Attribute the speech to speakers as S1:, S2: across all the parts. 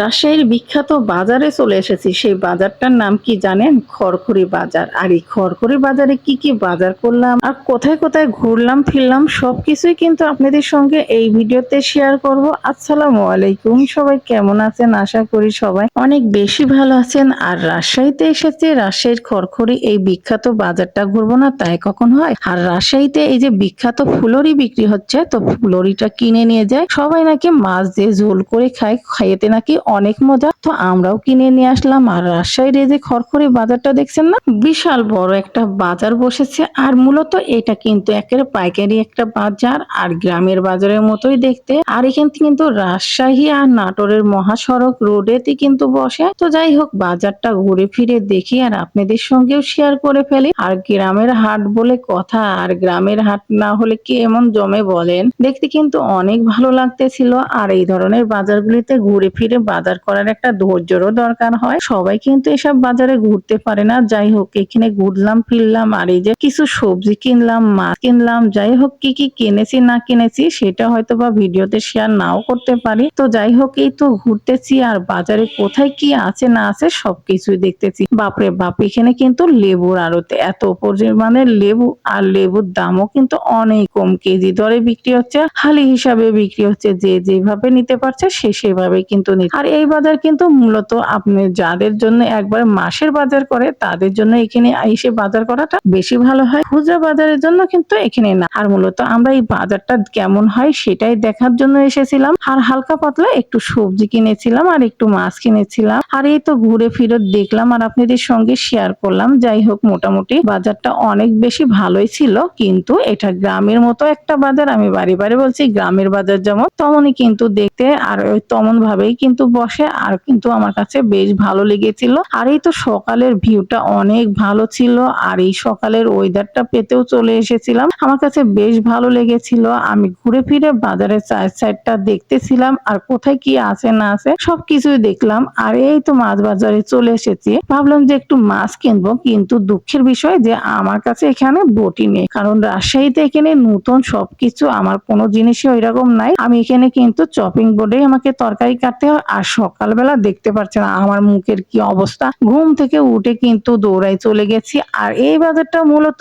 S1: রাজশাহীর বিখ্যাত বাজারে চলে এসেছি। সেই বাজারটার নাম কি জানেন? খড়খড়ি বাজার। আর এই খড়খড়ি বাজারে কি কি বাজার করলাম আর কোথায় কোথায় ঘুরলাম, ফিরলাম, সবকিছুই কিন্তু আপনাদের সঙ্গে এই ভিডিওতে শেয়ার করব। আসসালামু আলাইকুম। সবাই কেমন আছেন? আশা করি সবাই অনেক বেশি ভালো আছেন। আর রাজশাহীতে এসেছে। রাজশাহীর খড়খড়ি এই বিখ্যাত বাজারটা ঘুরবো না, তাই কখন হয়? আর রাজশাহীতে এই যে বিখ্যাত ফুলরি বিক্রি হচ্ছে, তো ফুলরিটা কিনে নিয়ে যায়। সবাই নাকি মাছ দিয়ে ঝোল করে খায় খাইতে নাকি অনেক মজা। তো আমরাও কিনে নিয়ে আসলাম। আর রাজশাহীর এই যে খড়খড়ি বাজারটা দেখছেন না? বিশাল বড় একটা বাজার বসেছে। আর মূলত এটা কিন্তু একের পাইকারি একটা বাজার। আর গ্রামের বাজারের মতোই দেখতে। আর এখান থেকে কিন্তু রাজশাহী আর নাটোরের মহাসড়ক রোডেতে কিন্তু বসে। তো যাই হোক, বাজারটা ঘুরে ফিরে দেখি আর আপনাদের সঙ্গেও শেয়ার করে ফেলি। আর গ্রামের হাট বলে কথা। আর গ্রামের হাট না হলে কি এমন জমে বলেন? দেখতে কিন্তু অনেক ভালো লাগতেছিল। আর এই ধরনের বাজারগুলিতে ঘুরে ফিরে বাজার করার একটা ধৈর্যরও দরকার হয়। সবাই কিন্তু এসব বাজারে ঘুরতে পারে না। যাই হোক, এখানে ঘুরলাম, ফিরলাম, আর এই যে কিছু সবজি কিনলাম, মাছ কিনলাম, যাই হোক, কি কি কিনেছি, না কিনেছি, সেটা হয়তো বা ভিডিওতে শেয়ার নাও করতে পারি। তো যাই হোক, এই তো ঘুরতেছি, আর বাজারে কোথায় কি আছে, না আছে, সবকিছুই দেখতেছি। বাপরে বাপ, এখানে কিন্তু লেবুর আড়তে এত পরিমাণে লেবু, আর লেবুর দামও কিন্তু অনেক কম। কেজি দরে বিক্রি হচ্ছে, হালি হিসাবে বিক্রি হচ্ছে। যে যেভাবে নিতে পারছে, সে সেভাবে কিন্তু নিতে আর এই বাজার কিন্তু মূলত আপনি যাদের জন্য একবার মাসের বাজার করে, তাদের জন্য এখানে এসে বাজার করাটা বেশি ভালো হয়। খুচরা বাজারের জন্য কিন্তু এখানে না। আর মূলত আমরা এই বাজারটা কেমন হয় সেটাই দেখার জন্য এসেছিলাম। আর হালকা পাতলা একটু সবজি কিনেছিলাম আর একটু মাছ কিনেছিলাম। আর এই তো ঘুরে ফিরে দেখলাম আর আপনাদের সঙ্গে শেয়ার করলাম। যাই হোক, মোটামুটি বাজারটা অনেক বেশি ভালোই ছিল। কিন্তু এটা গ্রামের মতো একটা বাজার। আমি বাড়ি বাড়ি বলছি, গ্রামের বাজার যেমন, তেমনই কিন্তু দেখতে আর ওই তেমন ভাবেই কিন্তু বসে আর কিন্তু আমার কাছে বেশ ভালো লেগেছিল। আর এই তো সকালের ভিউটা অনেক ভালো ছিল আর এই সকালের ওয়েদারটা পেতেও চলে এসেছিলাম। আমার কাছে বেশ ভালো লেগেছিল। আমি ঘুরে ফিরে বাজারের চার সাইডটা দেখতেছিলাম আর কোথায় কি আছে না আছে সবকিছুই দেখলাম। আর এই তো মাছ বাজারে চলে এসেছি। ভাবলাম যে একটু মাছ কিনবো কিন্তু দুঃখের বিষয় যে আমার কাছে এখানে বটি নেই। কারণ রাজশাহীতে এখানে নতুন সবকিছু আমার কোনো জিনিসই ওইরকম নাই। আমি এখানে কিন্তু চপিং বোর্ডে আমাকে তরকারি কাটতে হয় আর সকালবেলা দেখতে পাচ্ছি না আমার মুখের কি অবস্থা। ঘুম থেকে উঠে কিন্তু দৌড়াই চলে গেছি। আর এই বাজারটা মূলত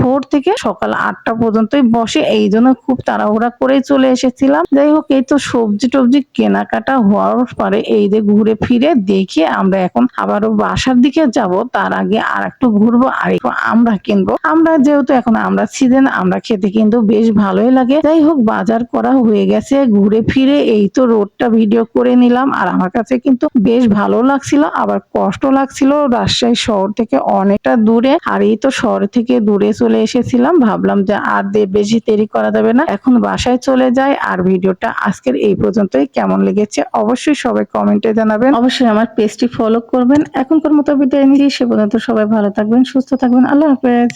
S1: ভোর থেকে সকাল আটটা পর্যন্তই বসে। এই জন্য খুব তাড়াহুড়া করে চলে এসেছিলাম। যাই হোক, এই তো সবজি টবজি কেনাকাটা হওয়ার পরে এই যে ঘুরে ফিরে দেখে আমরা এখন আবারও বাসার দিকে যাব। তার আগে আর একটু ঘুরবো আর একটু আমরা কিনবো। আমরা যেহেতু এখন আমরা সিজন, আমরা খেতে কিন্তু বেশ ভালোই লাগে। যাই হোক, বাজার করা হয়ে গেছে। ঘুরে ফিরে এই তো রোডটা ভিডিও করে নিলাম। আর আমার কাছে কিন্তু বেশ ভালো লাগছিল, আবার কষ্ট লাগছিল রাজশাহী শহর থেকে অনেকটা দূরে। আর এই তো শহর থেকে দূরে চলে এসেছিলাম, ভাবলাম যে আর বেশি দেরি করা যাবে না। এখন বাসায় চলে যায় আর ভিডিওটা আজকের এই পর্যন্তই। কেমন লেগেছে অবশ্যই সবাই কমেন্টে জানাবেন। অবশ্যই আমার পেজটি ফলো করবেন। এখনকার মতো বিদায় নিচ্ছি, সে পর্যন্ত সবাই ভালো থাকবেন, সুস্থ থাকবেন। আল্লাহ হাফেজ।